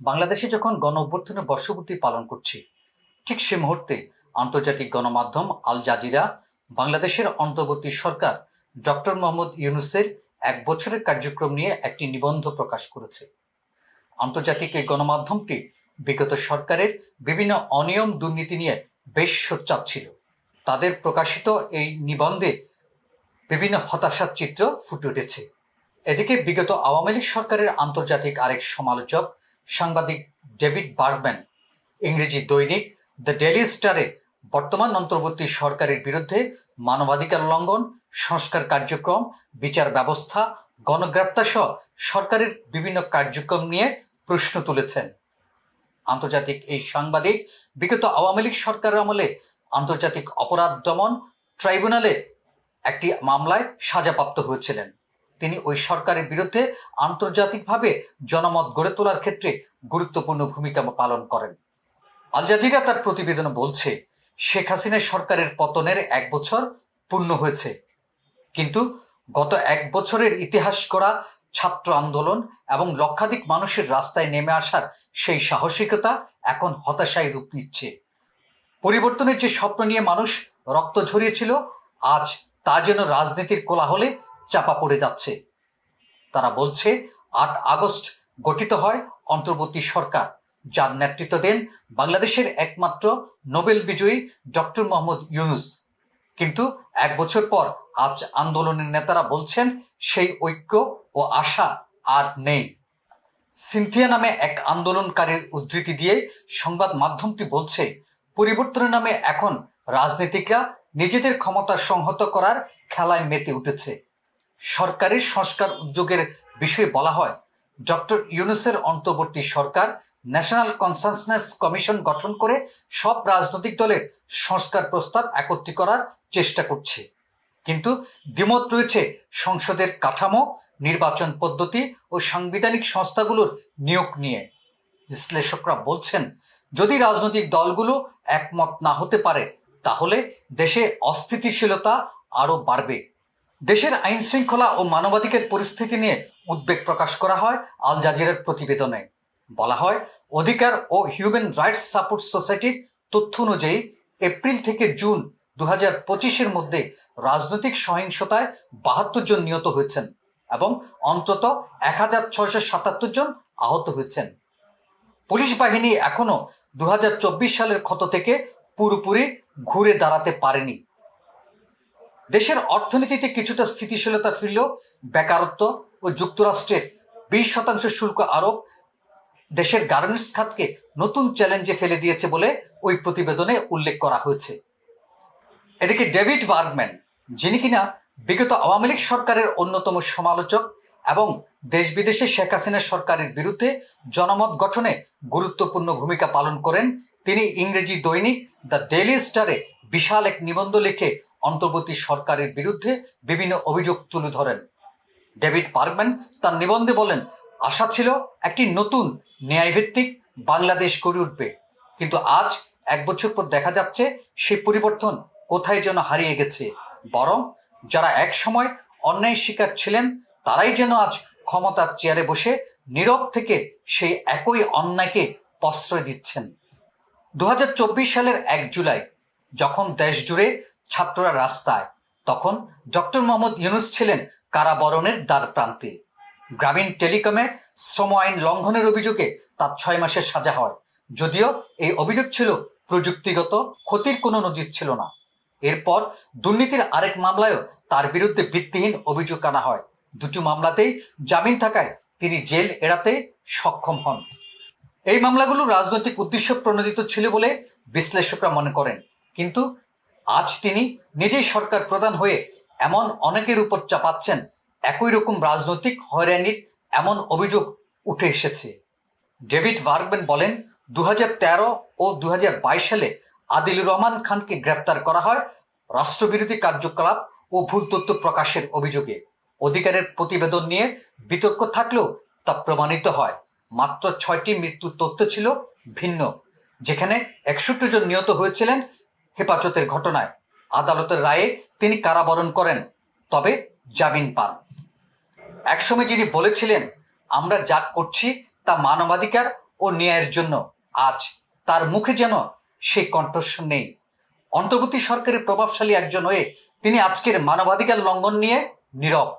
বাংলাদেশে যখন গণ অভ্যর্থনের বর্ষপূর্তি পালন করছি, ঠিক সে মুহূর্তে আন্তর্জাতিক গণমাধ্যম আল জাজিরা, বাংলাদেশের অন্তর্বর্তী সরকার ডক্টর মোহাম্মদ ইউনুসের এক বছরের কার্যক্রম নিয়ে একটি নিবন্ধ প্রকাশ করেছে। আন্তর্জাতিক এই গণমাধ্যমটি বিগত সরকারের বিভিন্ন অনিয়ম দুর্নীতি নিয়ে বেশ সোচ্চার ছিল। তাদের প্রকাশিত এই নিবন্ধে বিভিন্ন হতাশার চিত্র ফুটে উঠেছে। এদিকে বিগত আওয়ামী লীগ সরকারের আন্তর্জাতিক আরেক সমালোচক সাংবাদিক ডেভিড বার্গম্যান, ইংরেজি দৈনিক দ্য ডেলি স্টারে বর্তমান অন্তর্বর্তী সরকারের বিরুদ্ধে মানবাধিকার লঙ্ঘন, সংস্কার কার্যক্রম, বিচার ব্যবস্থা, গণগ্রেপ্তার সহ সরকারের বিভিন্ন কার্যক্রম নিয়ে প্রশ্ন তুলেছেন। আন্তর্জাতিক এই সাংবাদিক বিগত আওয়ামী লীগ সরকারের আমলে আন্তর্জাতিক অপরাধ দমন ট্রাইব্যুনালে একটি মামলায় সাজাপ্রাপ্ত হয়েছিলেন। তিনি ওই সরকারের বিরুদ্ধে আন্তর্জাতিকভাবে জনমত গড়ে তোলার ক্ষেত্রে গুরুত্বপূর্ণ ভূমিকা পালন করেন। আল জাজিরা তার প্রতিবেদনে বলছে, শেখ হাসিনা সরকারের পতনের এক বছর পূর্ণ হয়েছে। কিন্তু গত এক বছরের ইতিহাস করা ছাত্র আন্দোলন এবং লক্ষাধিক মানুষের রাস্তায় নেমে আসার সেই সাহসিকতা এখন হতাশায় রূপ নিচ্ছে। পরিবর্তনের যে স্বপ্ন নিয়ে মানুষ রক্ত ঝরিয়েছিল, আজ তা যেন রাজনীতির কোলাহলে চাপা পড়ে যাচ্ছে। তারা বলছে, আট আগস্ট গঠিত হয় অন্তর্বর্তী সরকার, যার নেতৃত্ব দেন বাংলাদেশের একমাত্র নোবেল বিজয়ী ডক্টর মোহাম্মদ ইউনুস। কিন্তু এক বছর পর আজ আন্দোলনের নেতারা বলছেন, সেই ঐক্য ও আশা আর নেই। সিনথিয়া নামে এক আন্দোলনকারীর উদ্ধৃতি দিয়ে সংবাদ মাধ্যমটি বলছে, পরিবর্তনের নামে এখন রাজনীতিকরা নিজেদের ক্ষমতা সংহত করার খেলায় মেতে উঠেছে। সরকারের সংস্কার উদ্যোগের বিষয়ে বলা হয়, ডক্টর ইউনুসের অন্তর্বর্তী সরকার, ন্যাশনাল কনসাসনেস কমিশন গঠন করে সব রাজনৈতিক দলের সংস্কার প্রস্তাব একত্রী করার চেষ্টা করছে। কিন্তু দ্বিমত রয়েছে সংসদের কাঠামো, নির্বাচন পদ্ধতি ও সাংবিধানিক সংস্থাগুলোর নিয়োগ নিয়ে। বিশ্লেষকরা বলছেন, যদি রাজনৈতিক দলগুলো একমত না হতে পারে, তাহলে দেশে অস্থিতিশীলতা আরও বাড়বে। দেশের আইন শৃঙ্খলা ও মানবাধিকার পরিস্থিতি নিয়ে উদ্বেগ প্রকাশ করা হয় আল জাজিরার প্রতিবেদনে। বলা হয়, অধিকার ও হিউম্যান রাইটস সাপোর্ট সোসাইটির তথ্য অনুযায়ী এপ্রিল থেকে জুন দু হাজার পঁচিশের মধ্যে রাজনৈতিক সহিংসতায় বাহাত্তর জন নিহত হয়েছেন এবং অন্তত এক হাজার ছয়শো সাতাত্তর জন আহত হয়েছেন। পুলিশ বাহিনী এখনও দু সালের ক্ষত থেকে পুরোপুরি ঘুরে দাঁড়াতে পারেনি। দেশের অর্থনীতিতে কিছুটা স্থিতিশীলতা ফিরলেও বেকারত্ব ও যুক্তরাষ্ট্রের বিশ শতাংশ শুল্ক আরোপ দেশের গার্মেন্টস খাতকে নতুন চ্যালেঞ্জে ফেলে দিয়েছে বলে ওই প্রতিবেদনে উল্লেখ করা হয়েছে। এদিকে ডেভিড বার্গম্যান, যিনি কিনা বিগত আওয়ামী লীগ সরকারের অন্যতম সমালোচক এবং দেশ বিদেশে শেখ হাসিনা সরকারের বিরুদ্ধে জনমত গঠনে গুরুত্বপূর্ণ ভূমিকা পালন করেন, তিনি ইংরেজি দৈনিক দ্য ডেইলি স্টারে বিশাল এক নিবন্ধ লিখে অন্তর্বর্তী সরকারের বিরুদ্ধে বিভিন্ন অভিযোগ তুলে ধরেন। ডেভিড পার্কম্যান তার নিবন্ধে বলেন, আশা ছিল একটি নতুন ন্যায়ভিত্তিক বাংলাদেশ গড়ে উঠবে। কিন্তু আজ এক বছর পর দেখা যাচ্ছে সেই পরিবর্তন কোথায় যেন হারিয়ে গেছে। বরং যারা এক সময় অন্যায় শিকার ছিলেন, তারাই যেন আজ ক্ষমতার চেয়ারে বসে নীরব থেকে সেই একই অন্যায়কে প্রশ্রয় দিচ্ছেন। দু হাজার চব্বিশ সালের এক জুলাই, যখন দেশ জুড়ে ছাত্ররা রাস্তায়। তখন ডক্টর মোহাম্মদ ইউনুস ছিলেন কারাবরণের দ্বার প্রান্তে গ্রামীণ টেলিকমে শ্রম আইন লঙ্ঘনের অভিযোগে তার ছয় মাসের সাজা হয়। যদিও এই অভিযোগ ছিল প্রযুক্তিগত, ক্ষতির কোনো নজির ছিল না। এরপর দুর্নীতির আরেক মামলায়ও তার বিরুদ্ধে ভিত্তিহীন অভিযোগ আনা হয়। দুটি মামলাতেই জামিন থাকায় তিনি জেল এড়াতে সক্ষম হন। এই মামলাগুলো রাজনৈতিক উদ্দেশ্য প্রণোদিত ছিল বলে বিশ্লেষকরা মনে করেন। কিন্তু আজ তিনি নিজেই সরকার প্রধান হয়ে এমন অনেকের উপর চাপাচ্ছেন, একই রকম রাজনৈতিক হয়রানির এমন অভিযোগ উঠে এসেছে। ডেভিড ভার্গবেন বলেন দু হাজার তেরো ও দু হাজার বাইশ সালে আদিলুর রহমান খানকে গ্রেপ্তার করা হয় রাষ্ট্রবিরোধী কার্যকলাপ ও ভুল তথ্য প্রকাশের অভিযোগে। অধিকারের প্রতিবেদন নিয়ে বিতর্ক থাকলেও তা প্রমাণিত হয়। মাত্র ছয়টি মৃত্যুর তথ্য ছিল ভিন্ন, যেখানে একষট্টি জন নিহত হয়েছিলেন হেফাজতের ঘটনায় আদালতের রায়ে তিনি কারাবরণ করেন, তবে জামিন পান। একসময় যিনি বলেছিলেন, আমরা যা করছি তা মানবাধিকার ও ন্যায়ের জন্য, আজ তার মুখে যেন সেই কণ্ঠস্বর নেই। অন্তর্বর্তী সরকারের প্রভাবশালী একজন হয়ে তিনি আজকের মানবাধিকার লঙ্ঘন নিয়ে নীরব।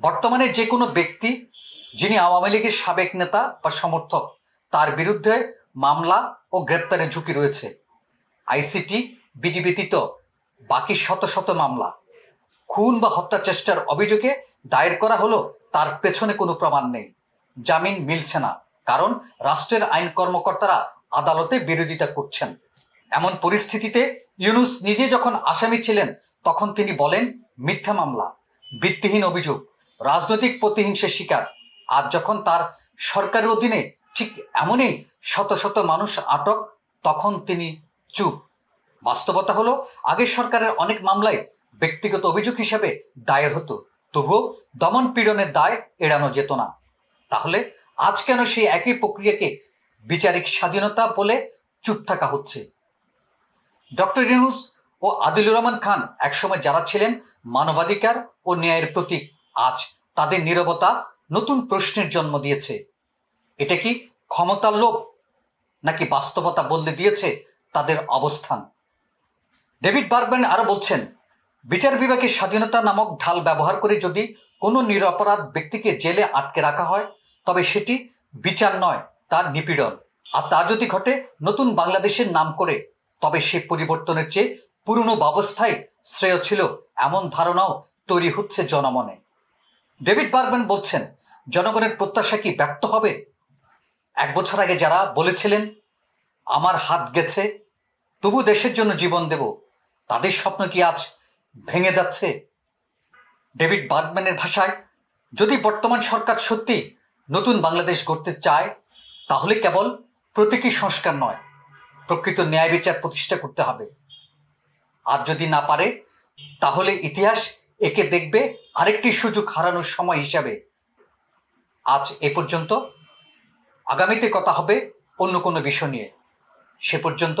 বর্তমানে যে কোনো ব্যক্তি, যিনি আওয়ামী লীগের সাবেক নেতা বা সমর্থক, তার বিরুদ্ধে মামলা ও গ্রেপ্তারের ঝুঁকি রয়েছে। আইসিটি বিডি ব্যতীত বাকি শত শত মামলা। খুন বা হত্যা চেষ্টার অভিযোগে দায়ের করা হলো তার পেছনে কোনো প্রমাণ নেই। জামিন মিলছে না, কারণ রাষ্ট্রের আইন কর্মকর্তারা আদালতে বিরোধিতা করছেন। এমন পরিস্থিতিতে ইউনুস নিজে যখন আসামি ছিলেন, তখন তিনি বলেন, মিথ্যা মামলা, ভিত্তিহীন অভিযোগ, রাজনৈতিক প্রতিহিংসার শিকার। আর যখন তার সরকারের অধীনে ঠিক এমনই শত শত মানুষ আটক, তখন তিনি চুপ। বাস্তবতা হলো, আগের সরকারের অনেক মামলায় ব্যক্তিগত অভিযোগ হিসেবে দায়ের হতো, তবুও দমন পীড়নের দায় এড়ানো যেত না। তাহলে আজ কেন সেই একই প্রক্রিয়াকে বিচারিক স্বাধীনতা বলে চুপ থাকা হচ্ছে? ডক্টর ইউনুস ও আদিলুর রহমান খান একসময় যারা ছিলেন মানবাধিকার ও ন্যায়ের প্রতীক, আজ তাদের নীরবতা নতুন প্রশ্নের জন্ম দিয়েছে। এটা কি ক্ষমতার লোভ নাকি বাস্তবতা বদলে দিয়েছে তাদের অবস্থান। ডেভিড বার্গম্যান আরও বলছেন, বিচার বিভাগের স্বাধীনতা নামক ঢাল ব্যবহার করে যদি কোনো নিরপরাধ ব্যক্তিকে জেলে আটকে রাখা হয়, তবে সেটি বিচার নয়, তার নিপীড়ন। আর তা যদি ঘটে, নতুন বাংলাদেশের নাম করে, তবে সে পরিবর্তনের চেয়ে পুরনো ব্যবস্থায় শ্রেয় ছিল এমন ধারণাও তৈরি হচ্ছে জনমনে। ডেভিড বার্গম্যান বলছেন, জনগণের প্রত্যাশা কি ব্যক্ত হবে? এক বছর আগে যারা বলেছিলেন, আমার হাত গেছে তবু দেশের জন্য জীবন দেব। তাদের স্বপ্ন কি আজ ভেঙে যাচ্ছে? ডেভিড বার্গম্যানের ভাষায়, যদি বর্তমান সরকার সত্যি নতুন বাংলাদেশ গড়তে চায়, তাহলে কেবল প্রতীকী সংস্কার নয়, প্রকৃত ন্যায় বিচার প্রতিষ্ঠা করতে হবে। আর যদি না পারে, তাহলে ইতিহাস একে দেখবে আরেকটি সুযোগ হারানোর সময় হিসাবে। আজ এ পর্যন্ত আগামীতে কথা হবে অন্য কোনো বিষয় নিয়ে। সে পর্যন্ত